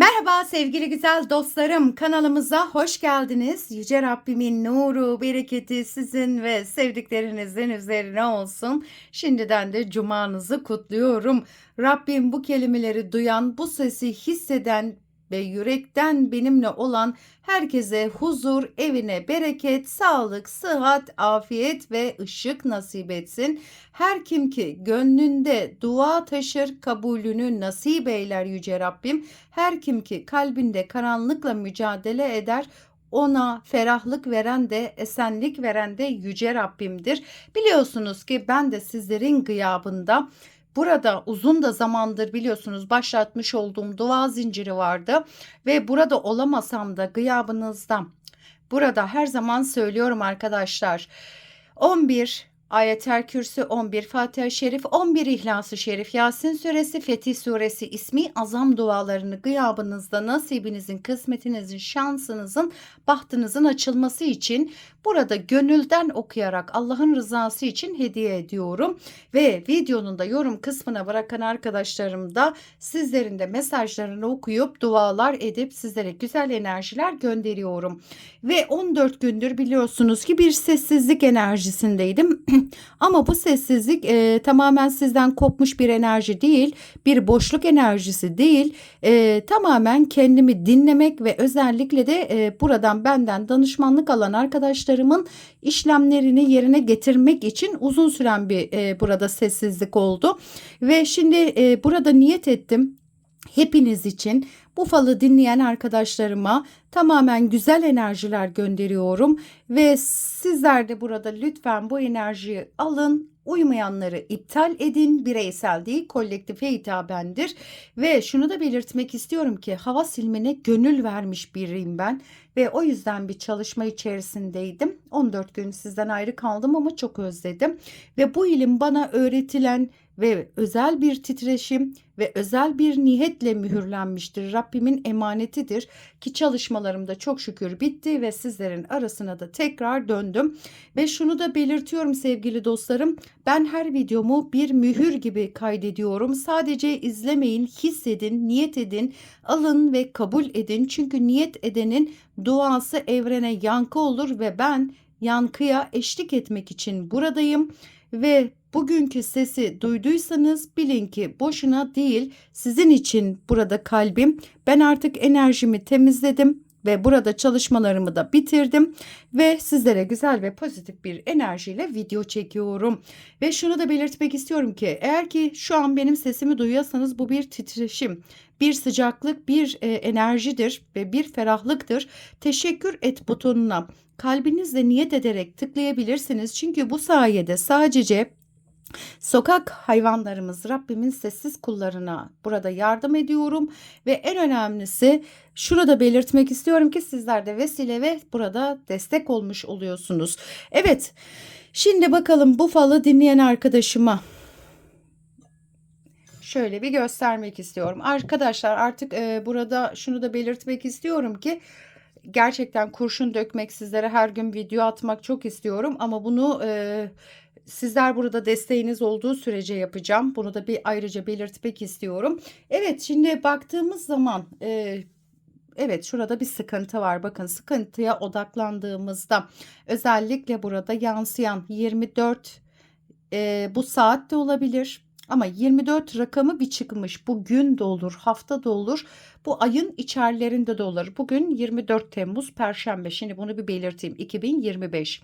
Merhaba sevgili güzel dostlarım kanalımıza hoş geldiniz. Yüce Rabbimin nuru, bereketi sizin ve sevdiklerinizin üzerine olsun. Şimdiden de cumanızı kutluyorum. Rabbim bu kelimeleri duyan, bu sesi hisseden ve yürekten benimle olan herkese huzur, evine bereket, sağlık, sıhhat, afiyet ve ışık nasip etsin. Her kim ki gönlünde dua taşır, kabulünü nasip eyler Yüce Rabbim. Her kim ki kalbinde karanlıkla mücadele eder, ona ferahlık veren de esenlik veren de yüce Rabbimdir. Biliyorsunuz ki ben de sizlerin gıyabında Burada uzun da zamandır biliyorsunuz başlatmış olduğum dua zinciri vardı ve burada olamasam da gıyabınızda burada her zaman söylüyorum arkadaşlar 11 Ayetel Kürsü 11, Fatiha-i Şerif 11, İhlas-ı Şerif, Yasin Suresi, Fetih Suresi ismi azam dualarını gıyabınızda nasibinizin, kısmetinizin, şansınızın, bahtınızın açılması için burada gönülden okuyarak Allah'ın rızası için hediye ediyorum. Ve videonun da yorum kısmına bırakan arkadaşlarım da sizlerin de mesajlarını okuyup dualar edip sizlere güzel enerjiler gönderiyorum. Ve 14 gündür biliyorsunuz ki bir sessizlik enerjisindeydim. Ama bu sessizlik e, tamamen sizden kopmuş bir enerji değil, bir boşluk enerjisi değil. E, tamamen kendimi dinlemek ve özellikle de e, buradan benden danışmanlık alan arkadaşlarımın işlemlerini yerine getirmek için uzun süren bir e, burada sessizlik oldu. Ve şimdi e, burada niyet ettim hepiniz için bu falı dinleyen arkadaşlarıma tamamen güzel enerjiler gönderiyorum ve sizler de burada lütfen bu enerjiyi alın. Uymayanları iptal edin. Bireysel değil, kolektife hitabendir. Ve şunu da belirtmek istiyorum ki hava silmene gönül vermiş biriyim ben ve o yüzden bir çalışma içerisindeydim. 14 gün sizden ayrı kaldım ama çok özledim. Ve bu ilim bana öğretilen ve özel bir titreşim ve özel bir niyetle mühürlenmiştir. Rabbimin emanetidir ki çalışmalarım da çok şükür bitti ve sizlerin arasına da tekrar döndüm. Ve şunu da belirtiyorum sevgili dostlarım. Ben her videomu bir mühür gibi kaydediyorum. Sadece izlemeyin, hissedin, niyet edin, alın ve kabul edin. Çünkü niyet edenin duası evrene yankı olur ve ben yankıya eşlik etmek için buradayım ve bugünkü sesi duyduysanız bilin ki boşuna değil sizin için burada kalbim. Ben artık enerjimi temizledim ve burada çalışmalarımı da bitirdim ve sizlere güzel ve pozitif bir enerjiyle video çekiyorum. Ve şunu da belirtmek istiyorum ki eğer ki şu an benim sesimi duyuyorsanız bu bir titreşim, bir sıcaklık, bir e, enerjidir ve bir ferahlıktır. Teşekkür et butonuna kalbinizle niyet ederek tıklayabilirsiniz. Çünkü bu sayede sadece Sokak hayvanlarımız Rabbimin sessiz kullarına burada yardım ediyorum ve en önemlisi şurada belirtmek istiyorum ki sizler de vesile ve burada destek olmuş oluyorsunuz. Evet şimdi bakalım bu falı dinleyen arkadaşıma şöyle bir göstermek istiyorum. Arkadaşlar artık e, burada şunu da belirtmek istiyorum ki gerçekten kurşun dökmek sizlere her gün video atmak çok istiyorum ama bunu e, sizler burada desteğiniz olduğu sürece yapacağım. Bunu da bir ayrıca belirtmek istiyorum. Evet şimdi baktığımız zaman e, evet şurada bir sıkıntı var. Bakın sıkıntıya odaklandığımızda özellikle burada yansıyan 24 e, bu saat de olabilir. Ama 24 rakamı bir çıkmış. Bu gün de olur, hafta da olur. Bu ayın içerlerinde de olur. Bugün 24 Temmuz Perşembe. Şimdi bunu bir belirteyim. 2025.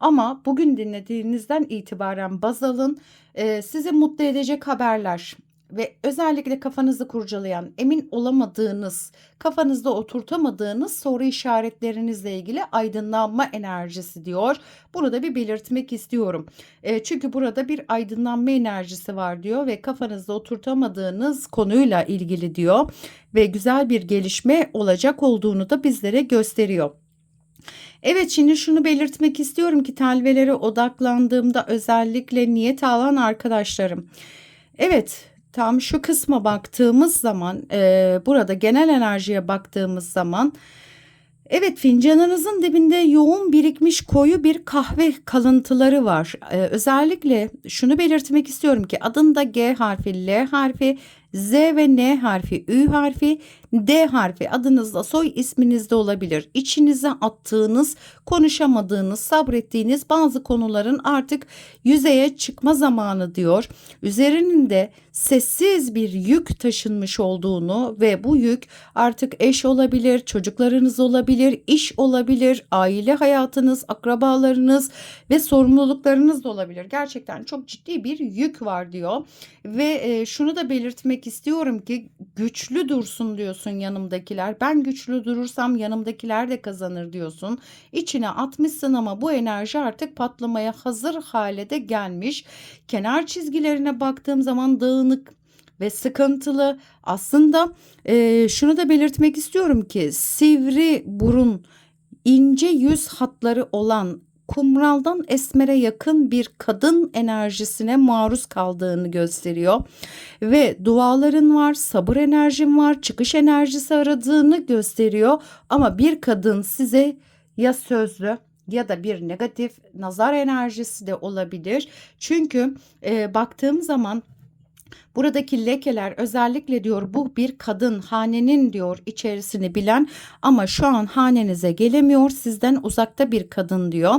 Ama bugün dinlediğinizden itibaren baz alın. Ee, sizi mutlu edecek haberler ve özellikle kafanızı kurcalayan, emin olamadığınız, kafanızda oturtamadığınız soru işaretlerinizle ilgili aydınlanma enerjisi diyor. Bunu da bir belirtmek istiyorum. E, çünkü burada bir aydınlanma enerjisi var diyor ve kafanızda oturtamadığınız konuyla ilgili diyor ve güzel bir gelişme olacak olduğunu da bizlere gösteriyor. Evet şimdi şunu belirtmek istiyorum ki telvelere odaklandığımda özellikle niyet alan arkadaşlarım. Evet tam şu kısma baktığımız zaman e, burada genel enerjiye baktığımız zaman Evet fincanınızın dibinde yoğun birikmiş koyu bir kahve kalıntıları var. Ee, özellikle şunu belirtmek istiyorum ki adında G harfi, L harfi, Z ve N harfi, Ü harfi, D harfi adınızda soy isminizde olabilir. İçinize attığınız, konuşamadığınız, sabrettiğiniz bazı konuların artık yüzeye çıkma zamanı diyor. Üzerinde sessiz bir yük taşınmış olduğunu ve bu yük artık eş olabilir, çocuklarınız olabilir, iş olabilir, aile hayatınız, akrabalarınız ve sorumluluklarınız da olabilir. Gerçekten çok ciddi bir yük var diyor. Ve e, şunu da belirtmek istiyorum ki güçlü dursun diyorsun yanımdakiler. Ben güçlü durursam yanımdakiler de kazanır diyorsun. İçine atmışsın ama bu enerji artık patlamaya hazır hale de gelmiş. Kenar çizgilerine baktığım zaman dağınık ve sıkıntılı. Aslında e, şunu da belirtmek istiyorum ki sivri burun, ince yüz hatları olan kumraldan esmere yakın bir kadın enerjisine maruz kaldığını gösteriyor. Ve duaların var, sabır enerjin var, çıkış enerjisi aradığını gösteriyor. Ama bir kadın size ya sözlü ya da bir negatif nazar enerjisi de olabilir. Çünkü e, baktığım zaman Buradaki lekeler özellikle diyor bu bir kadın hanenin diyor içerisini bilen ama şu an hanenize gelemiyor sizden uzakta bir kadın diyor.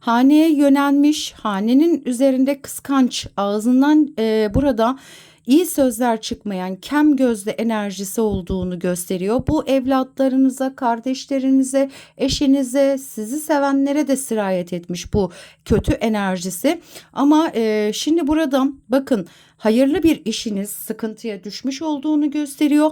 Haneye yönelmiş hanenin üzerinde kıskanç ağzından e, burada iyi sözler çıkmayan kem gözlü enerjisi olduğunu gösteriyor. Bu evlatlarınıza, kardeşlerinize, eşinize, sizi sevenlere de sirayet etmiş bu kötü enerjisi. Ama e, şimdi burada bakın hayırlı bir işiniz sıkıntıya düşmüş olduğunu gösteriyor.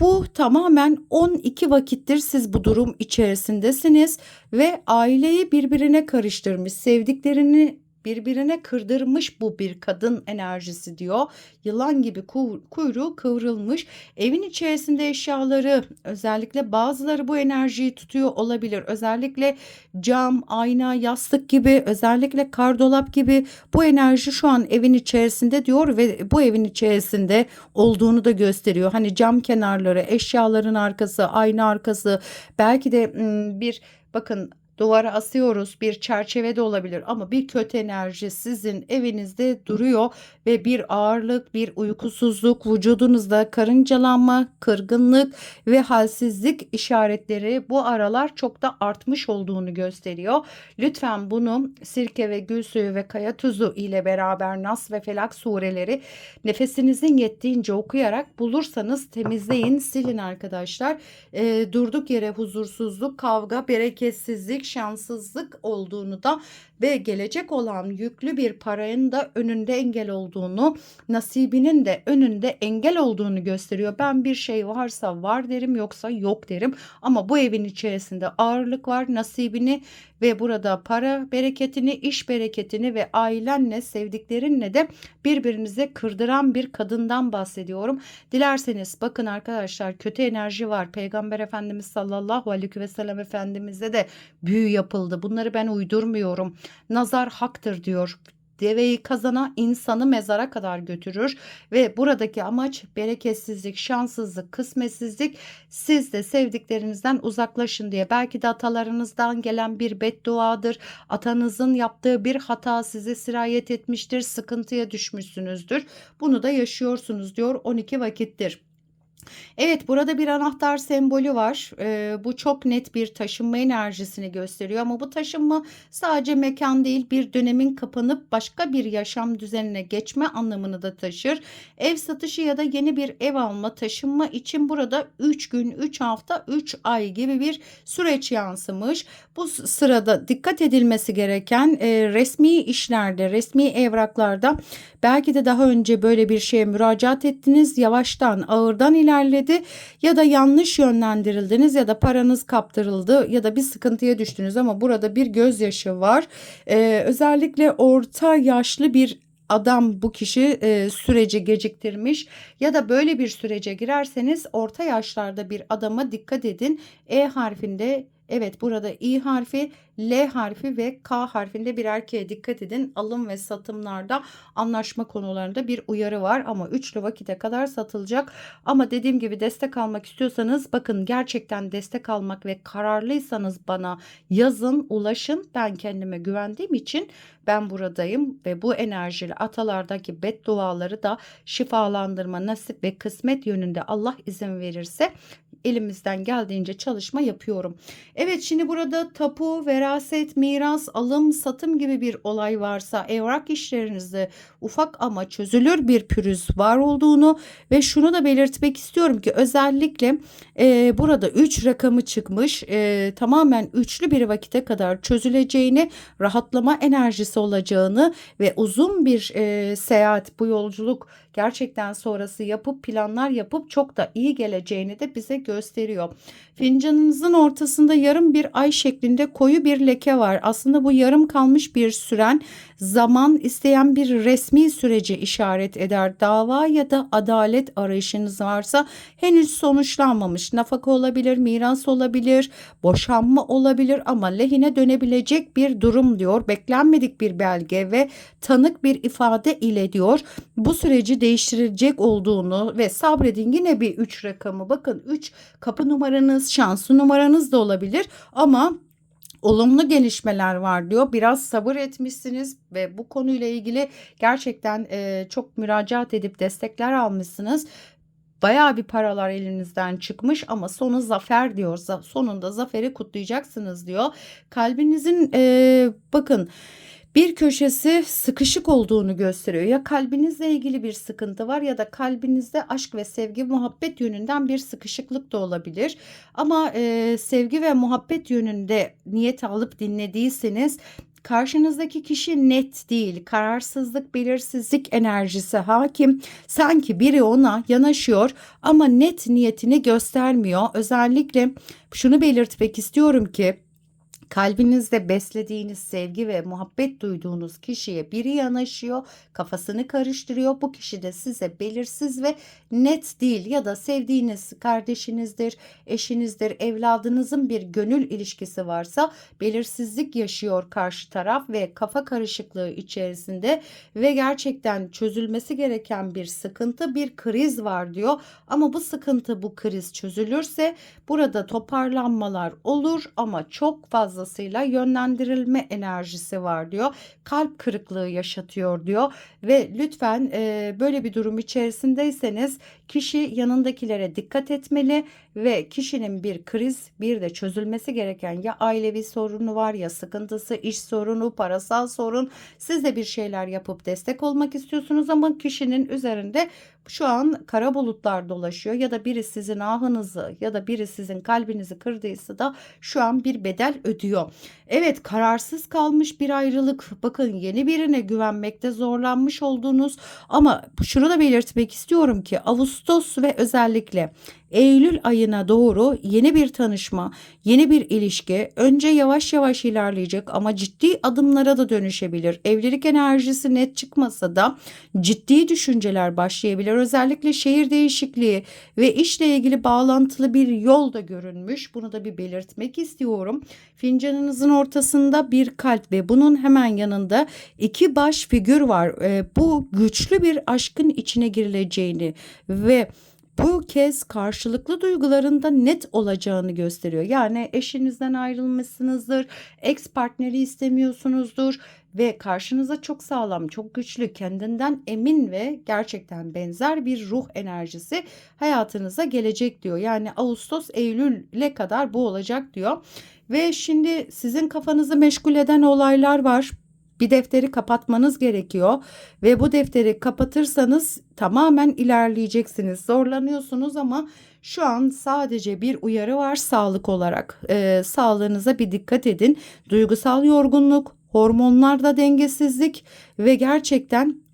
Bu tamamen 12 vakittir siz bu durum içerisindesiniz ve aileyi birbirine karıştırmış, sevdiklerini birbirine kırdırmış bu bir kadın enerjisi diyor. Yılan gibi kuyruğu kıvrılmış. Evin içerisinde eşyaları özellikle bazıları bu enerjiyi tutuyor olabilir. Özellikle cam, ayna, yastık gibi özellikle kardolap gibi bu enerji şu an evin içerisinde diyor ve bu evin içerisinde olduğunu da gösteriyor. Hani cam kenarları, eşyaların arkası, ayna arkası belki de bir bakın duvara asıyoruz bir çerçeve de olabilir ama bir kötü enerji sizin evinizde duruyor ve bir ağırlık bir uykusuzluk vücudunuzda karıncalanma kırgınlık ve halsizlik işaretleri bu aralar çok da artmış olduğunu gösteriyor. Lütfen bunu sirke ve gül suyu ve kaya tuzu ile beraber Nas ve Felak sureleri nefesinizin yettiğince okuyarak bulursanız temizleyin silin arkadaşlar. E, durduk yere huzursuzluk kavga bereketsizlik şanssızlık olduğunu da ve gelecek olan yüklü bir paranın da önünde engel olduğunu, nasibinin de önünde engel olduğunu gösteriyor. Ben bir şey varsa var derim yoksa yok derim. Ama bu evin içerisinde ağırlık var. Nasibini ve burada para bereketini, iş bereketini ve ailenle, sevdiklerinle de birbirinize kırdıran bir kadından bahsediyorum. Dilerseniz bakın arkadaşlar kötü enerji var. Peygamber Efendimiz sallallahu aleyhi ve sellem Efendimiz'de de büyü yapıldı. Bunları ben uydurmuyorum. Nazar haktır diyor deveyi kazana insanı mezara kadar götürür ve buradaki amaç bereketsizlik, şanssızlık, kısmetsizlik siz de sevdiklerinizden uzaklaşın diye belki de atalarınızdan gelen bir bedduadır. Atanızın yaptığı bir hata size sirayet etmiştir, sıkıntıya düşmüşsünüzdür. Bunu da yaşıyorsunuz diyor 12 vakittir. Evet burada bir anahtar sembolü var. Ee, bu çok net bir taşınma enerjisini gösteriyor ama bu taşınma sadece mekan değil bir dönemin kapanıp başka bir yaşam düzenine geçme anlamını da taşır. Ev satışı ya da yeni bir ev alma taşınma için burada 3 gün, 3 hafta, 3 ay gibi bir süreç yansımış. Bu sırada dikkat edilmesi gereken e, resmi işlerde, resmi evraklarda belki de daha önce böyle bir şeye müracaat ettiniz. Yavaştan, ağırdan ilerledi ya da yanlış yönlendirildiniz ya da paranız kaptırıldı ya da bir sıkıntıya düştünüz ama burada bir gözyaşı var. Ee, özellikle orta yaşlı bir adam bu kişi e, süreci geciktirmiş ya da böyle bir sürece girerseniz orta yaşlarda bir adama dikkat edin. E harfinde Evet burada İ harfi, L harfi ve K harfinde bir erkeğe dikkat edin. Alım ve satımlarda anlaşma konularında bir uyarı var ama üçlü vakite kadar satılacak. Ama dediğim gibi destek almak istiyorsanız bakın gerçekten destek almak ve kararlıysanız bana yazın, ulaşın. Ben kendime güvendiğim için ben buradayım ve bu enerjili atalardaki bedduaları da şifalandırma, nasip ve kısmet yönünde Allah izin verirse elimizden geldiğince çalışma yapıyorum. Evet şimdi burada tapu, veraset, miras, alım, satım gibi bir olay varsa evrak işlerinizde ufak ama çözülür bir pürüz var olduğunu ve şunu da belirtmek istiyorum ki özellikle e, burada 3 rakamı çıkmış e, tamamen üçlü bir vakite kadar çözüleceğini rahatlama enerjisi olacağını ve uzun bir e, seyahat bu yolculuk gerçekten sonrası yapıp planlar yapıp çok da iyi geleceğini de bize gösteriyor. Fincanınızın ortasında yarım bir ay şeklinde koyu bir leke var. Aslında bu yarım kalmış bir süren zaman isteyen bir resmi süreci işaret eder. Dava ya da adalet arayışınız varsa henüz sonuçlanmamış. Nafaka olabilir, miras olabilir, boşanma olabilir ama lehine dönebilecek bir durum diyor. Beklenmedik bir belge ve tanık bir ifade ile diyor. Bu süreci değiştirecek olduğunu ve sabredin yine bir 3 rakamı. Bakın 3 kapı numaranız, şanslı numaranız da olabilir ama olumlu gelişmeler var diyor. Biraz sabır etmişsiniz ve bu konuyla ilgili gerçekten e, çok müracaat edip destekler almışsınız. Bayağı bir paralar elinizden çıkmış ama sonu zafer diyor. Sonunda zaferi kutlayacaksınız diyor. Kalbinizin e, bakın bir köşesi sıkışık olduğunu gösteriyor. Ya kalbinizle ilgili bir sıkıntı var ya da kalbinizde aşk ve sevgi, muhabbet yönünden bir sıkışıklık da olabilir. Ama e, sevgi ve muhabbet yönünde niyet alıp dinlediyseniz karşınızdaki kişi net değil, kararsızlık, belirsizlik enerjisi hakim. Sanki biri ona yanaşıyor ama net niyetini göstermiyor. Özellikle şunu belirtmek istiyorum ki Kalbinizde beslediğiniz sevgi ve muhabbet duyduğunuz kişiye biri yanaşıyor, kafasını karıştırıyor. Bu kişi de size belirsiz ve net değil ya da sevdiğiniz kardeşinizdir, eşinizdir, evladınızın bir gönül ilişkisi varsa belirsizlik yaşıyor karşı taraf ve kafa karışıklığı içerisinde ve gerçekten çözülmesi gereken bir sıkıntı, bir kriz var diyor. Ama bu sıkıntı, bu kriz çözülürse burada toparlanmalar olur ama çok fazla fazlasıyla yönlendirilme enerjisi var diyor. Kalp kırıklığı yaşatıyor diyor ve lütfen e, böyle bir durum içerisindeyseniz kişi yanındakilere dikkat etmeli ve kişinin bir kriz bir de çözülmesi gereken ya ailevi sorunu var ya sıkıntısı iş sorunu parasal sorun siz de bir şeyler yapıp destek olmak istiyorsunuz ama kişinin üzerinde şu an kara bulutlar dolaşıyor ya da biri sizin ahınızı ya da biri sizin kalbinizi kırdıysa da şu an bir bedel ödüyor. Evet kararsız kalmış bir ayrılık bakın yeni birine güvenmekte zorlanmış olduğunuz ama şunu da belirtmek istiyorum ki Ağustos ve özellikle Eylül ayına doğru yeni bir tanışma, yeni bir ilişki önce yavaş yavaş ilerleyecek ama ciddi adımlara da dönüşebilir. Evlilik enerjisi net çıkmasa da ciddi düşünceler başlayabilir. Özellikle şehir değişikliği ve işle ilgili bağlantılı bir yol da görünmüş. Bunu da bir belirtmek istiyorum. Fincanınızın ortasında bir kalp ve bunun hemen yanında iki baş figür var. E, bu güçlü bir aşkın içine girileceğini ve bu kez karşılıklı duygularında net olacağını gösteriyor. Yani eşinizden ayrılmışsınızdır, ex partneri istemiyorsunuzdur ve karşınıza çok sağlam, çok güçlü, kendinden emin ve gerçekten benzer bir ruh enerjisi hayatınıza gelecek diyor. Yani Ağustos, Eylül'e kadar bu olacak diyor. Ve şimdi sizin kafanızı meşgul eden olaylar var bir defteri kapatmanız gerekiyor ve bu defteri kapatırsanız tamamen ilerleyeceksiniz. Zorlanıyorsunuz ama şu an sadece bir uyarı var sağlık olarak. Ee, sağlığınıza bir dikkat edin. Duygusal yorgunluk, hormonlarda dengesizlik ve gerçekten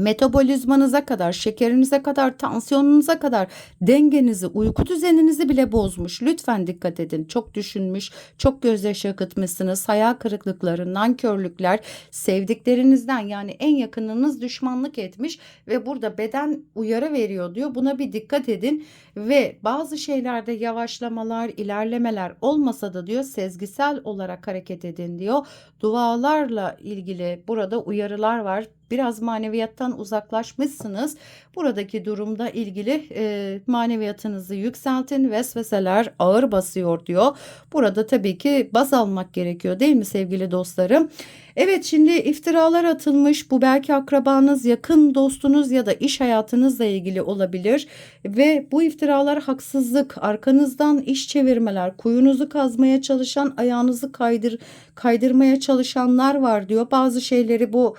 metabolizmanıza kadar, şekerinize kadar, tansiyonunuza kadar dengenizi, uyku düzeninizi bile bozmuş. Lütfen dikkat edin. Çok düşünmüş, çok gözyaşı akıtmışsınız. Hayal kırıklıkları, nankörlükler, sevdiklerinizden yani en yakınınız düşmanlık etmiş ve burada beden uyarı veriyor diyor. Buna bir dikkat edin ve bazı şeylerde yavaşlamalar, ilerlemeler olmasa da diyor sezgisel olarak hareket edin diyor. Dualarla ilgili burada uyarılar var. Biraz maneviyattan uzaklaşmışsınız. Buradaki durumda ilgili e, maneviyatınızı yükseltin. Vesveseler ağır basıyor diyor. Burada tabii ki baz almak gerekiyor değil mi sevgili dostlarım? Evet şimdi iftiralar atılmış. Bu belki akrabanız, yakın dostunuz ya da iş hayatınızla ilgili olabilir. Ve bu iftiralar haksızlık, arkanızdan iş çevirmeler, kuyunuzu kazmaya çalışan, ayağınızı kaydır, kaydırmaya çalışanlar var diyor. Bazı şeyleri bu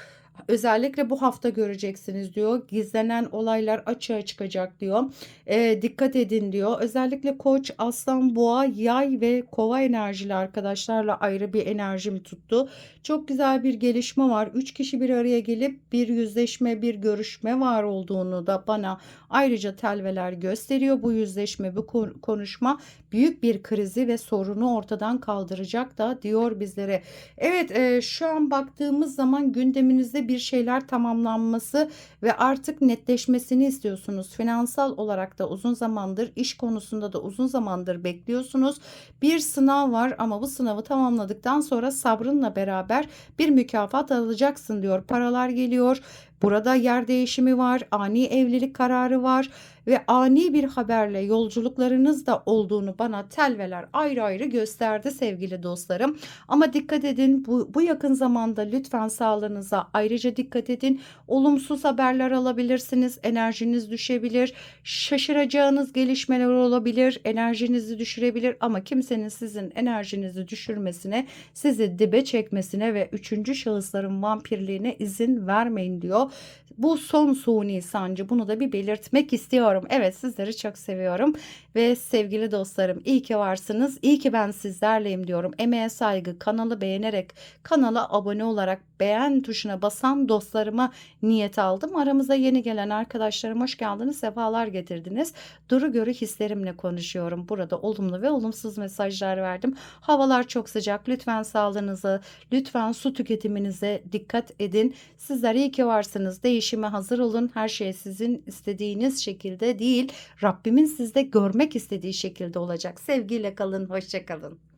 Özellikle bu hafta göreceksiniz diyor. Gizlenen olaylar açığa çıkacak diyor. E, dikkat edin diyor. Özellikle koç, aslan, boğa, yay ve kova enerjili arkadaşlarla ayrı bir enerjim tuttu. Çok güzel bir gelişme var. Üç kişi bir araya gelip bir yüzleşme, bir görüşme var olduğunu da bana ayrıca telveler gösteriyor. Bu yüzleşme, bu konuşma büyük bir krizi ve sorunu ortadan kaldıracak da diyor bizlere. Evet e, şu an baktığımız zaman gündeminizde bir şeyler tamamlanması ve artık netleşmesini istiyorsunuz. Finansal olarak da uzun zamandır, iş konusunda da uzun zamandır bekliyorsunuz. Bir sınav var ama bu sınavı tamamladıktan sonra sabrınla beraber bir mükafat alacaksın diyor. Paralar geliyor. Burada yer değişimi var, ani evlilik kararı var ve ani bir haberle yolculuklarınız da olduğunu bana telveler ayrı ayrı gösterdi sevgili dostlarım. Ama dikkat edin bu, bu yakın zamanda lütfen sağlığınıza ayrıca dikkat edin. Olumsuz haberler alabilirsiniz. Enerjiniz düşebilir. Şaşıracağınız gelişmeler olabilir. Enerjinizi düşürebilir ama kimsenin sizin enerjinizi düşürmesine, sizi dibe çekmesine ve üçüncü şahısların vampirliğine izin vermeyin diyor. Bu son suni sancı bunu da bir belirtmek istiyorum. Evet sizleri çok seviyorum ve sevgili dostlarım iyi ki varsınız. İyi ki ben sizlerleyim diyorum. Emeğe saygı kanalı beğenerek kanala abone olarak beğen tuşuna basan dostlarıma niyet aldım. Aramıza yeni gelen arkadaşlarım hoş geldiniz. Sefalar getirdiniz. Duru görü hislerimle konuşuyorum. Burada olumlu ve olumsuz mesajlar verdim. Havalar çok sıcak. Lütfen sağlığınıza, lütfen su tüketiminize dikkat edin. Sizler iyi ki varsınız. Değişime hazır olun. Her şey sizin istediğiniz şekilde değil. Rabbimin sizde görmek istediği şekilde olacak. Sevgiyle kalın. Hoşçakalın.